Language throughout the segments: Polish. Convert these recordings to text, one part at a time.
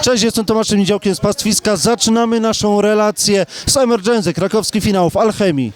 Cześć, jestem Tomaszem Niedziałkiem z Pastwiska. Zaczynamy naszą relację z Emergency, krakowski finał w Alchemii.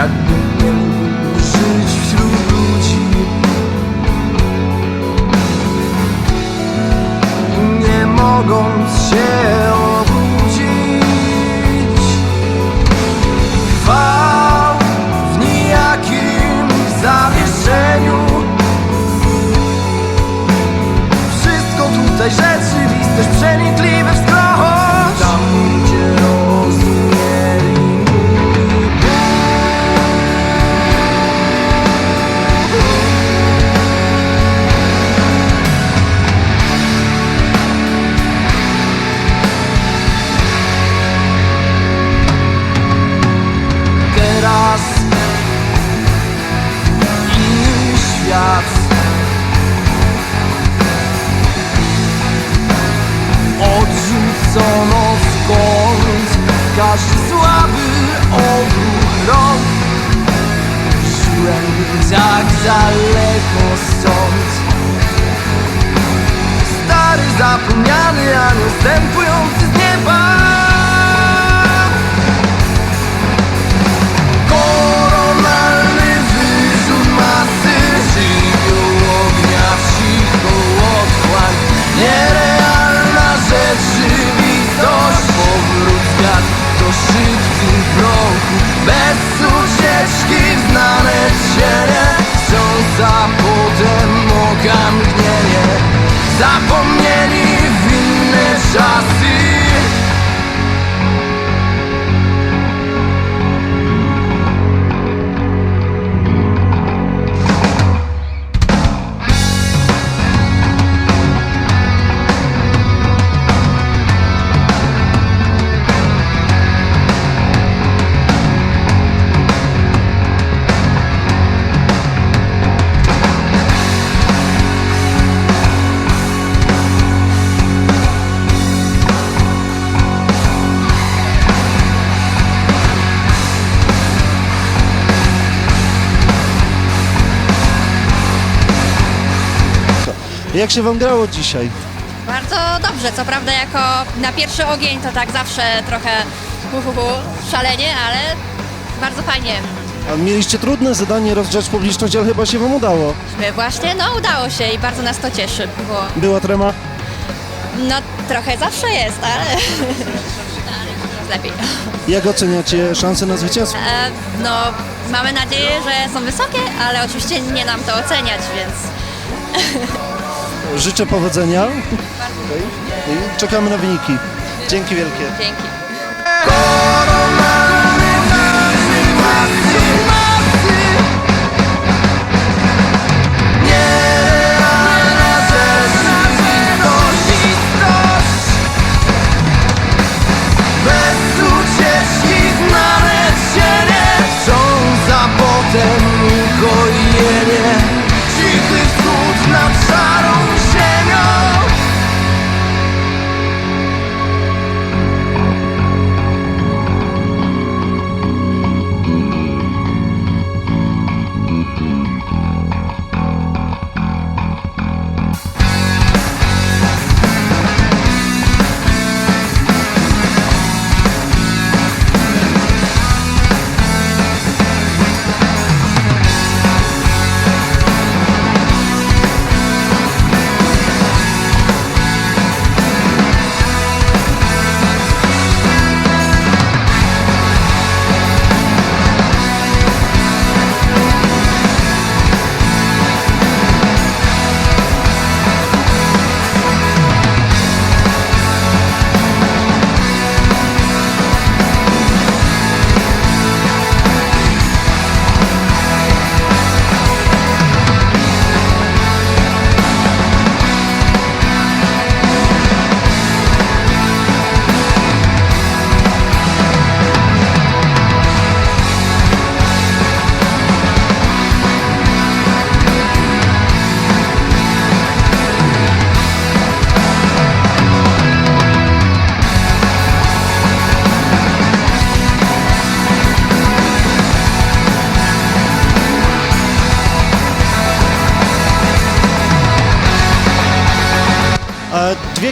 Jakby zapomniany, a następujący z nieba. Koronalny wyrzut masy Żywioł ognia w cichą otchłań. Nierealna rzeczywistość Powrót świat do szybkich bloku Bez ucieczki w znane cienie Wciąż a potem oka mgnienie Jak się wam grało dzisiaj? Bardzo dobrze, co prawda jako na pierwszy ogień to tak zawsze trochę hu, hu, hu, szalenie, ale bardzo fajnie. A mieliście trudne zadanie rozgrzać publiczność, ale chyba się wam udało. Właśnie, no udało się i bardzo nas to cieszy. Było, Była trema? no trochę zawsze jest, ale lepiej. Jak oceniacie szanse na zwycięstwo? E, no mamy nadzieję, że są wysokie, ale oczywiście nie nam to oceniać, więc Życzę powodzenia. I Czekamy na wyniki. Dzięki wielkie. dzięki.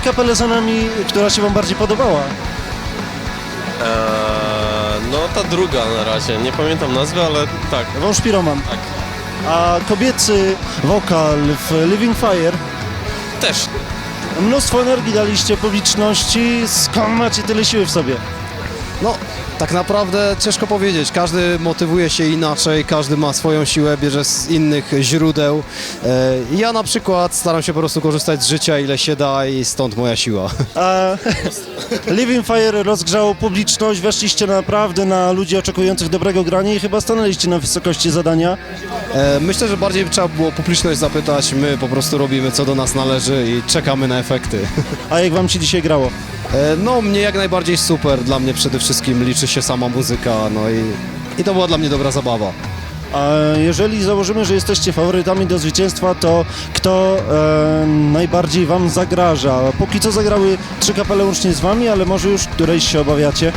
Kapele za nami, która się Wam bardziej podobała? Eee, no ta druga na razie, nie pamiętam nazwy, ale tak. Wąż Piroman. Tak. A kobiecy wokal w Living Fire. Też. Mnóstwo energii daliście publiczności. Skąd macie tyle siły w sobie? No, tak naprawdę ciężko powiedzieć. Każdy motywuje się inaczej, każdy ma swoją siłę, bierze z innych źródeł. E, Ja na przykład staram się po prostu korzystać z życia ile się da i stąd moja siła. A Living Fire rozgrzało publiczność, weszliście naprawdę na ludzi oczekujących dobrego grania i chyba stanęliście na wysokości zadania. E, Myślę, że bardziej trzeba było publiczność zapytać. My po prostu robimy co do nas należy i czekamy na efekty. A jak wam się dzisiaj grało? E, No, mnie jak najbardziej super. Dla mnie przede wszystkim liczy się sama muzyka, no i, i to była dla mnie dobra zabawa. A jeżeli założymy, że jesteście faworytami do zwycięstwa, to kto e, najbardziej wam zagraża? Póki co zagrały trzy kapele łącznie z wami, ale może już którejś się obawiacie?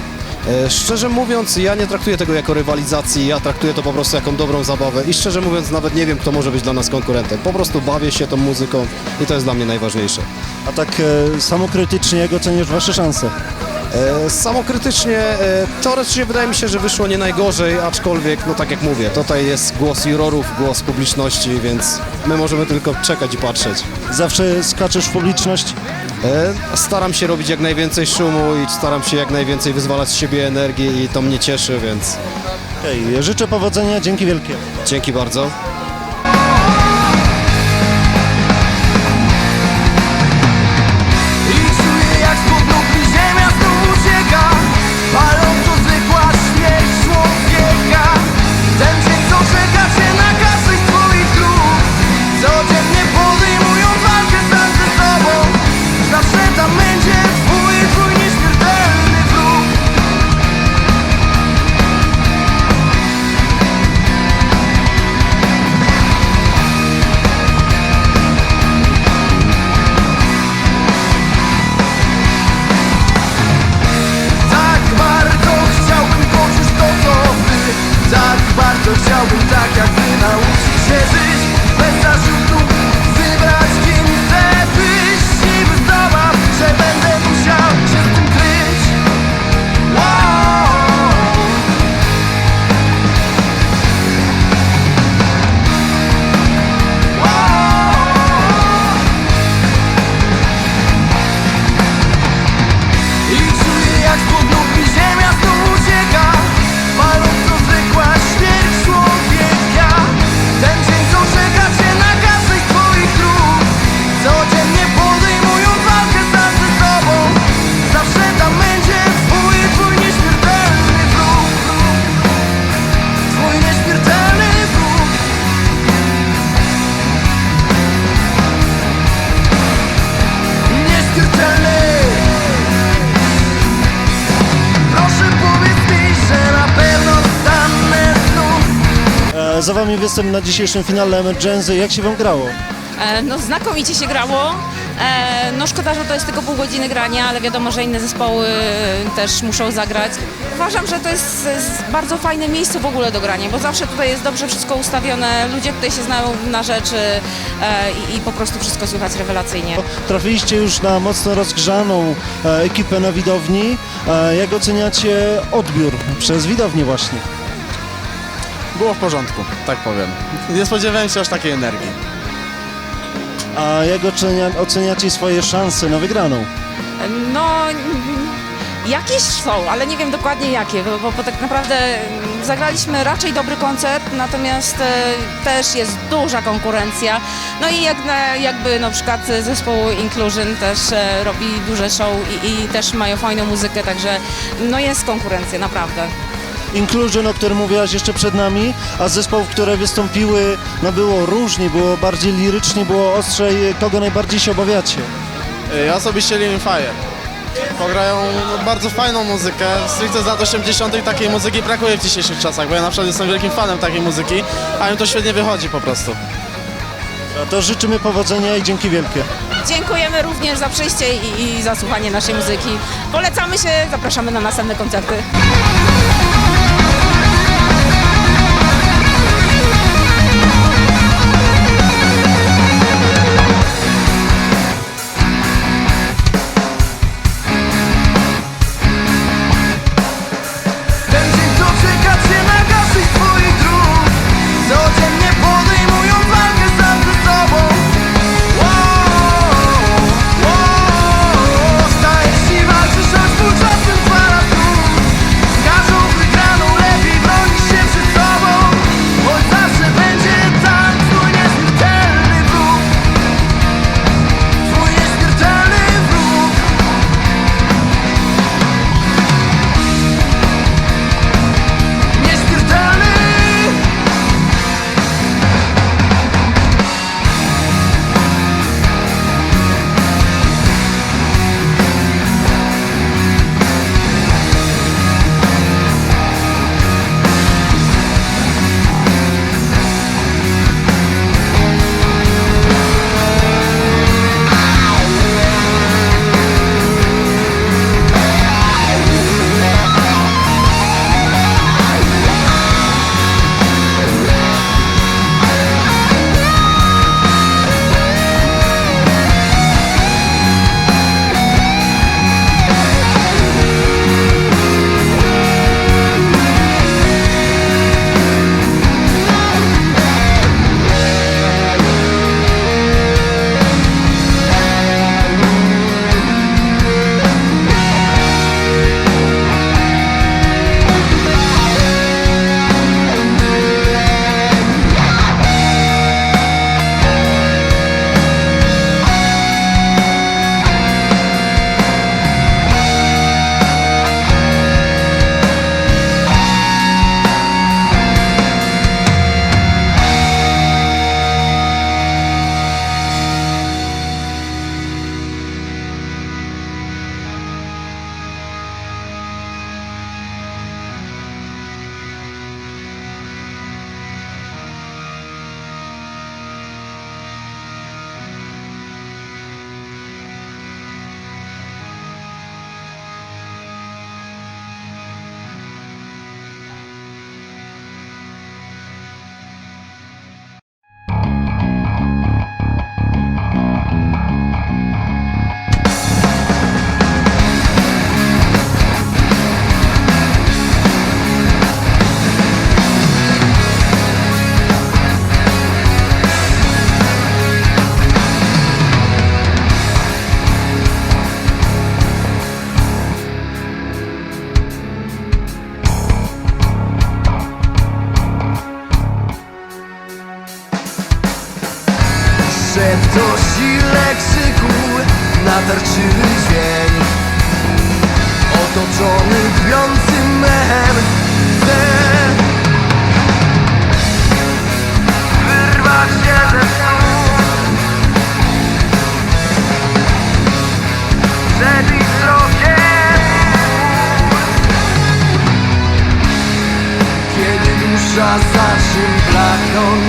E, Szczerze mówiąc, ja nie traktuję tego jako rywalizacji, ja traktuję to po prostu jako dobrą zabawę i szczerze mówiąc nawet nie wiem, kto może być dla nas konkurentem. Po prostu bawię się tą muzyką i to jest dla mnie najważniejsze. A tak e, samokrytycznie, jak oceniasz wasze szanse? E, Samokrytycznie, e, teoretycznie wydaje mi się, że wyszło nie najgorzej, aczkolwiek, no tak jak mówię, tutaj jest głos jurorów, głos publiczności, więc my możemy tylko czekać i patrzeć. Zawsze skaczesz w publiczność? E, Staram się robić jak najwięcej szumu i staram się jak najwięcej wyzwalać z siebie energii i to mnie cieszy, więc Hej, życzę powodzenia, dzięki wielkie. dzięki bardzo. Za wami występ na dzisiejszym finale Emergency. Jak się wam grało? E, No znakomicie się grało. E, No szkoda, że to jest tylko pół godziny grania, ale wiadomo, że inne zespoły też muszą zagrać. Uważam, że to jest jest bardzo fajne miejsce w ogóle do grania, bo zawsze tutaj jest dobrze wszystko ustawione, ludzie tutaj się znają na rzeczy e, i, i po prostu wszystko słychać rewelacyjnie. Trafiliście już na mocno rozgrzaną e, ekipę na widowni. E, jak oceniacie odbiór przez widownię właśnie? Było w porządku, tak powiem. Nie spodziewałem się aż takiej energii. A jak ocenia, oceniacie swoje szanse na wygraną? No, jakieś są, ale nie wiem dokładnie jakie, bo, bo, bo tak naprawdę mm, zagraliśmy raczej dobry koncert, natomiast e, też jest duża konkurencja. No i jak na, jakby na przykład zespół Inclusion też e, robi duże show i, i też mają fajną muzykę, także no jest konkurencja, naprawdę. Inclusion, o którym mówiłaś jeszcze przed nami, a zespołów, które wystąpiły, no było różnie, było bardziej lirycznie, było ostrzej. Kogo najbardziej się obawiacie? Y, Ja osobiście Living Fire. Pograją bardzo fajną muzykę. Stricte z lat 80. takiej muzyki brakuje w dzisiejszych czasach, bo ja na przykład jestem wielkim fanem takiej muzyki, a im to świetnie wychodzi po prostu. No to życzymy powodzenia i dzięki wielkie. Dziękujemy również za przyjście i, i za słuchanie naszej muzyki. Polecamy się, zapraszamy na następne koncerty. twarz zaszym blaką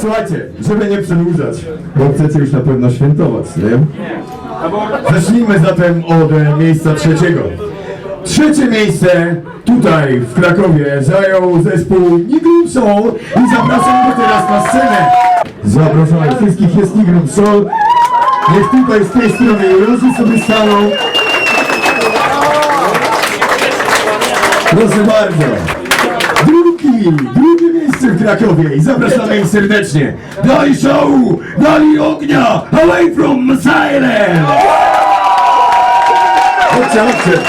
Słuchajcie, żeby nie przedłużać, bo chcecie już na pewno świętować, nie? Zacznijmy zatem od miejsca trzeciego. Trzecie miejsce tutaj w Krakowie zajął zespół Nigrum Soul i go teraz na scenę. Zapraszam wszystkich jest Nigrum Soul. Niech tutaj z tej strony jurorzy sobie staną. Proszę bardzo. Drugi, drugie miejsce w Krakowie i zapraszamy ich serdecznie. Dali show, dali ognia, away from silence. Chodźcie, chodźcie.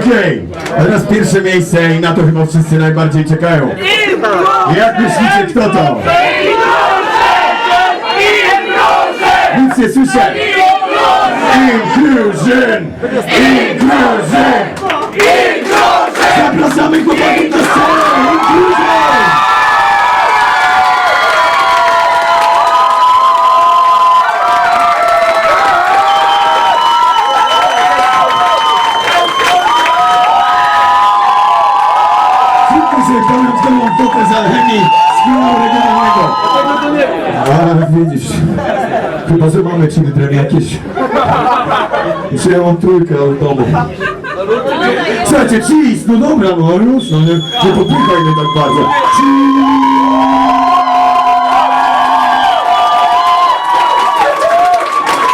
Okej, teraz pierwsze miejsce i na to chyba wszyscy najbardziej czekają. Jak myślicie, kto to? Nic nie słyszę. Inclusion! Inclusion! Zapraszamy chłopaków na scenę! Inclusion! Szybko sobie pamiątkową fotę z alchemii z filmu regionalnego. A widzisz, chyba że mamy children jakieś. Czy ja mam trójkę w domu. Słuchajcie, cheese, no dobra, no już, no nie, nie popychaj mnie tak bardzo. Cheese!